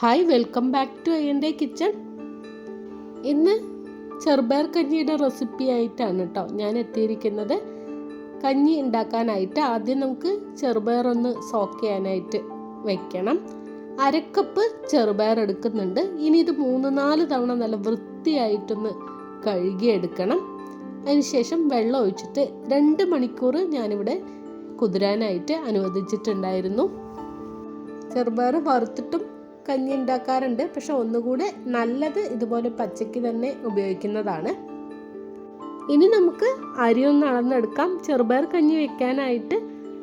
Hi welcome back to എന്റെ kitchen ഇന്ന് ചെറുപയർ കഞ്ഞിയുടെ റെസിപ്പി ആയിട്ടാണ് കേട്ടോ ഞാൻ എത്തിയിരിക്കുന്നത്. കഞ്ഞി ഉണ്ടാക്കാനായിട്ട് ആദ്യം നമുക്ക് ചെറുപയർ ഒന്ന് സോക്ക് ചെയ്യാനായിട്ട് വെക്കണം. അരക്കപ്പ് ചെറുപയർ എടുക്കുന്നുണ്ട്. ഇനി ഇത് മൂന്ന് നാല് തവണ നല്ല വൃത്തിയായിട്ടൊന്ന് കഴുകിയെടുക്കണം. അതിനുശേഷം വെള്ളം ഒഴിച്ചിട്ട് രണ്ട് മണിക്കൂർ ഞാനിവിടെ കുതിരാനായിട്ട് അനുവദിച്ചിട്ടുണ്ടായിരുന്നു. ചെറുപയർ വറുത്തിട്ടും കഞ്ഞി ഉണ്ടാക്കാറുണ്ട്. പക്ഷെ ഒന്നുകൂടെ നല്ലത് ഇതുപോലെ പച്ചയ്ക്ക് തന്നെ ഉപയോഗിക്കുന്നതാണ്. ഇനി നമുക്ക് അരി ഒന്ന് അളന്നെടുക്കാം. ചെറുപയർ കഞ്ഞി വെക്കാനായിട്ട്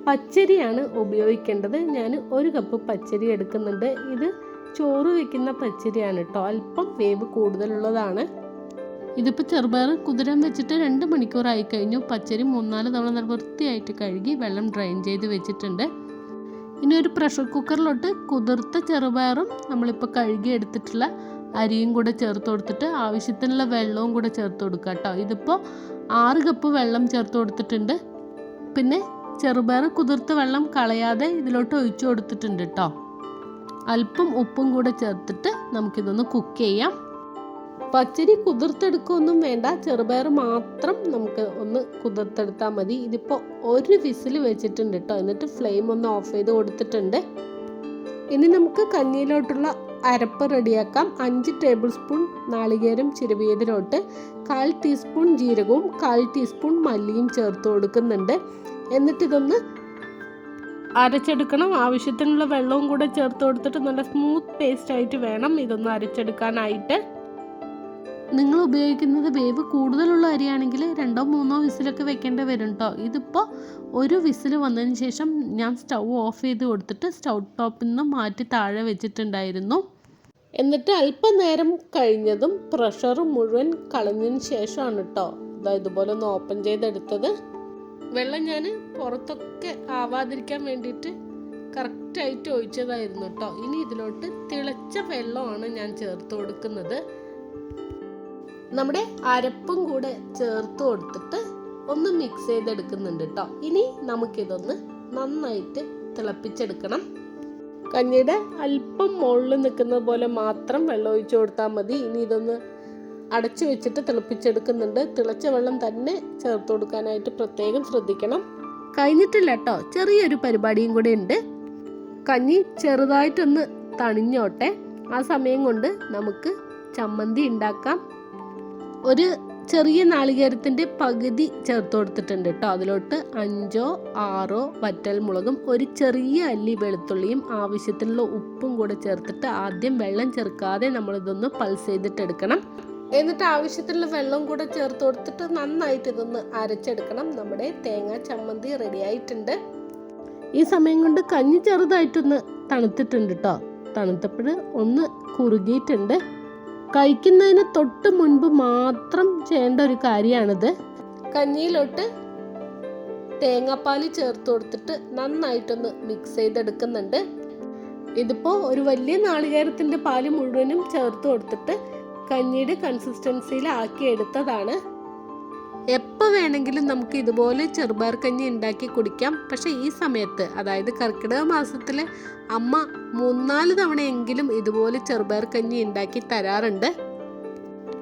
പച്ചരിയാണ് ഉപയോഗിക്കേണ്ടത്. ഞാൻ ഒരു കപ്പ് പച്ചരി എടുക്കുന്നുണ്ട്. ഇത് ചോറ് വെക്കുന്ന പച്ചരിയാണ് കേട്ടോ. അല്പം വേവ് കൂടുതലുള്ളതാണ്. ഇതിപ്പോൾ ചെറുപയർ കുതിരാൻ വെച്ചിട്ട് രണ്ട് മണിക്കൂറായി കഴിഞ്ഞു. പച്ചരി മൂന്നാൽ തവണ വൃത്തിയായിട്ട് കഴുകി വെള്ളം ഡ്രെയിൻ ചെയ്ത് വെച്ചിട്ടുണ്ട്. ഇനി ഒരു പ്രഷർ കുക്കറിലോട്ട് കുതിർത്ത ചെറുപയറും നമ്മളിപ്പോൾ കഴുകി എടുത്തിട്ടുള്ള അരിയും കൂടെ ചേർത്ത് കൊടുത്തിട്ട് ആവശ്യത്തിനുള്ള വെള്ളവും കൂടെ ചേർത്ത് കൊടുക്കുക കേട്ടോ. ഇതിപ്പോൾ ആറ് കപ്പ് വെള്ളം ചേർത്ത് കൊടുത്തിട്ടുണ്ട്. പിന്നെ ചെറുപയർ കുതിർത്ത വെള്ളം കളയാതെ ഇതിലോട്ട് ഒഴിച്ചു കൊടുത്തിട്ടുണ്ട് കേട്ടോ. അല്പം ഉപ്പും കൂടെ ചേർത്തിട്ട് നമുക്കിതൊന്ന് കുക്ക് ചെയ്യാം. പച്ചരി കുതിർത്തെടുക്കുകയൊന്നും വേണ്ട. ചെറുപയർ മാത്രം നമുക്ക് ഒന്ന് കുതിർത്തെടുത്താൽ മതി. ഇതിപ്പോൾ ഒരു വിസിൽ വെച്ചിട്ടുണ്ട് കേട്ടോ എന്നിട്ട് ഫ്ലെയിം ഒന്ന് ഓഫ് ചെയ്ത് കൊടുത്തിട്ടുണ്ട്. ഇനി നമുക്ക് കഞ്ഞിയിലോട്ടുള്ള അരപ്പ് റെഡിയാക്കാം. അഞ്ച് ടേബിൾ സ്പൂൺ നാളികേരം ചിരവിയതിലോട്ട് കാൽ ടീസ്പൂൺ ജീരകവും കാൽ ടീസ്പൂൺ മല്ലിയും ചേർത്ത് കൊടുക്കുന്നുണ്ട്. എന്നിട്ട് ഇതൊന്ന് അരച്ചെടുക്കണം. ആവശ്യത്തിനുള്ള വെള്ളവും കൂടെ ചേർത്ത് കൊടുത്തിട്ട് നല്ല സ്മൂത്ത് പേസ്റ്റ് ആയിട്ട് വേണം ഇതൊന്ന് അരച്ചെടുക്കാനായിട്ട്. നിങ്ങൾ ഉപയോഗിക്കുന്നത് വേവ് കൂടുതലുള്ള അരിയാണെങ്കിൽ രണ്ടോ മൂന്നോ വിസിലൊക്കെ വെക്കേണ്ടി വരും കേട്ടോ ഇതിപ്പോൾ ഒരു വിസിൽ വന്നതിന് ശേഷം ഞാൻ സ്റ്റൗ ഓഫ് ചെയ്ത് കൊടുത്തിട്ട് സ്റ്റൗ ടോപ്പിൽ നിന്ന് മാറ്റി താഴെ വെച്ചിട്ടുണ്ടായിരുന്നു. എന്നിട്ട് അല്പനേരം കഴിഞ്ഞതും പ്രഷർ മുഴുവൻ കളഞ്ഞതിന് ശേഷമാണ് കേട്ടോ ഇതാ ഇതുപോലെ ഒന്ന് ഓപ്പൺ ചെയ്തെടുത്തത്. വെള്ളം ഞാൻ പുറത്തൊക്കെ ആവാതിരിക്കാൻ വേണ്ടിയിട്ട് കറക്റ്റായിട്ട് ഒഴിച്ചതായിരുന്നു കേട്ടോ ഇനി ഇതിലോട്ട് തിളച്ച വെള്ളമാണ് ഞാൻ ചേർത്ത് കൊടുക്കുന്നത്. നമ്മുടെ അരപ്പും കൂടെ ചേർത്ത് കൊടുത്തിട്ട് ഒന്ന് മിക്സ് ചെയ്തെടുക്കുന്നുണ്ട് കേട്ടോ ഇനി നമുക്കിതൊന്ന് നന്നായിട്ട് തിളപ്പിച്ചെടുക്കണം. കഞ്ഞിയുടെ അല്പം മുകളിൽ നിൽക്കുന്ന പോലെ മാത്രം വെള്ളം ഒഴിച്ചു കൊടുത്താൽ മതി. ഇനി ഇതൊന്ന് അടച്ചു വെച്ചിട്ട് തിളപ്പിച്ചെടുക്കുന്നുണ്ട്. തിളച്ച വെള്ളം തന്നെ ചേർത്ത് കൊടുക്കാനായിട്ട് പ്രത്യേകം ശ്രദ്ധിക്കണം. കഴിഞ്ഞിട്ടില്ല കേട്ടോ ചെറിയൊരു പരിപാടിയും കൂടെ ഉണ്ട്. കഞ്ഞി ചെറുതായിട്ടൊന്ന് തണിഞ്ഞോട്ടെ. ആ സമയം കൊണ്ട് നമുക്ക് ചമ്മന്തി ഉണ്ടാക്കാം. ഒരു ചെറിയ നാളികേരത്തിന്റെ പകുതി ചേർത്ത് കൊടുത്തിട്ടുണ്ട് കേട്ടോ. അതിലോട്ട് അഞ്ചോ ആറോ വറ്റൽ മുളകും ഒരു ചെറിയ അല്ലി വെളുത്തുള്ളിയും ആവശ്യത്തിനുള്ള ഉപ്പും കൂടെ ചേർത്തിട്ട് ആദ്യം വെള്ളം ചേർക്കാതെ നമ്മളിതൊന്ന് പൾസ് ചെയ്തിട്ടെടുക്കണം. എന്നിട്ട് ആവശ്യത്തിനുള്ള വെള്ളം കൂടെ ചേർത്ത് കൊടുത്തിട്ട് നന്നായിട്ട് ഇതൊന്ന് അരച്ചെടുക്കണം. നമ്മുടെ തേങ്ങ ചമ്മന്തി റെഡി ആയിട്ടുണ്ട്. ഈ സമയം കൊണ്ട് കഞ്ഞി ചെറുതായിട്ടൊന്ന് തണുത്തിട്ടുണ്ട് കേട്ടോ. തണുത്തപ്പോൾ ഒന്ന് കുറുകിയിട്ടുണ്ട്. കഴിക്കുന്നതിന് തൊട്ട് മുൻപ് മാത്രം ചെയ്യേണ്ട ഒരു കാര്യമാണിത്. കഞ്ഞിയിലോട്ട് തേങ്ങാപ്പാൽ ചേർത്ത് കൊടുത്തിട്ട് നന്നായിട്ടൊന്ന് മിക്സ് ചെയ്തെടുക്കുന്നുണ്ട്. ഇതിപ്പോൾ ഒരു വലിയ നാളികേരത്തിന്റെ പാൽ മുഴുവനും ചേർത്ത് കൊടുത്തിട്ട് കഞ്ഞിയുടെ കൺസിസ്റ്റൻസിയിൽ ആക്കി എടുത്തതാണ് എപ്പോൾ വേണമെങ്കിലും നമുക്ക് ഇതുപോലെ ചെറുപയർ കഞ്ഞി ഉണ്ടാക്കി കുടിക്കാം. പക്ഷെ ഈ സമയത്ത് അതായത് കർക്കിടക മാസത്തിൽ അമ്മ മൂന്നാൽ തവണയെങ്കിലും ഇതുപോലെ ചെറുപയർ കഞ്ഞി ഉണ്ടാക്കി തരാറുണ്ട്.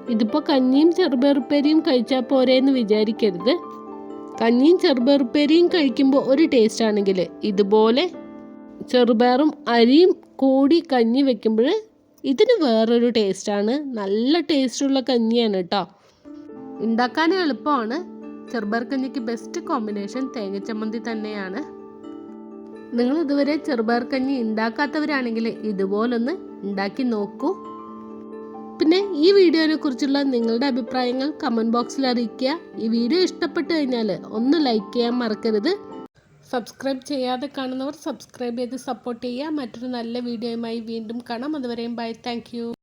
ഇതിപ്പോൾ കഞ്ഞിയും ചെറുപയറുപ്പേരിയും കഴിച്ചാൽ പോരെ എന്ന് വിചാരിക്കരുത്. കഞ്ഞിയും ചെറുപയറുപ്പേരിയും കഴിക്കുമ്പോൾ ഒരു ടേസ്റ്റ് ആണെങ്കിൽ ഇതുപോലെ ചെറുപയറും അരിയും കൂടി കഞ്ഞി വെക്കുമ്പോൾ ഇതിന് വേറൊരു ടേസ്റ്റാണ് നല്ല ടേസ്റ്റുള്ള കഞ്ഞിയാണ് കേട്ടോ ഉണ്ടാക്കാൻ എളുപ്പമാണ്. ചെറുപയർ കഞ്ഞിക്ക് ബെസ്റ്റ് കോമ്പിനേഷൻ തേങ്ങച്ചമ്മന്തി തന്നെയാണ്. നിങ്ങൾ ഇതുവരെ ചെറുപയർ കഞ്ഞി ഉണ്ടാക്കാത്തവരാണെങ്കിൽ ഇതുപോലൊന്ന് ഉണ്ടാക്കി നോക്കൂ. പിന്നെ ഈ വീഡിയോനെ കുറിച്ചുള്ള നിങ്ങളുടെ അഭിപ്രായങ്ങൾ കമന്റ് ബോക്സിൽ അറിയിക്കുക. ഈ വീഡിയോ ഇഷ്ടപ്പെട്ടു കഴിഞ്ഞാൽ ഒന്ന് ലൈക്ക് ചെയ്യാൻ മറക്കരുത്. സബ്സ്ക്രൈബ് ചെയ്യാതെ കാണുന്നവർ സബ്സ്ക്രൈബ് ചെയ്ത് സപ്പോർട്ട് ചെയ്യുക. മറ്റൊരു നല്ല വീഡിയോയുമായി വീണ്ടും കാണാം. അതുവരെയും ബൈ താങ്ക്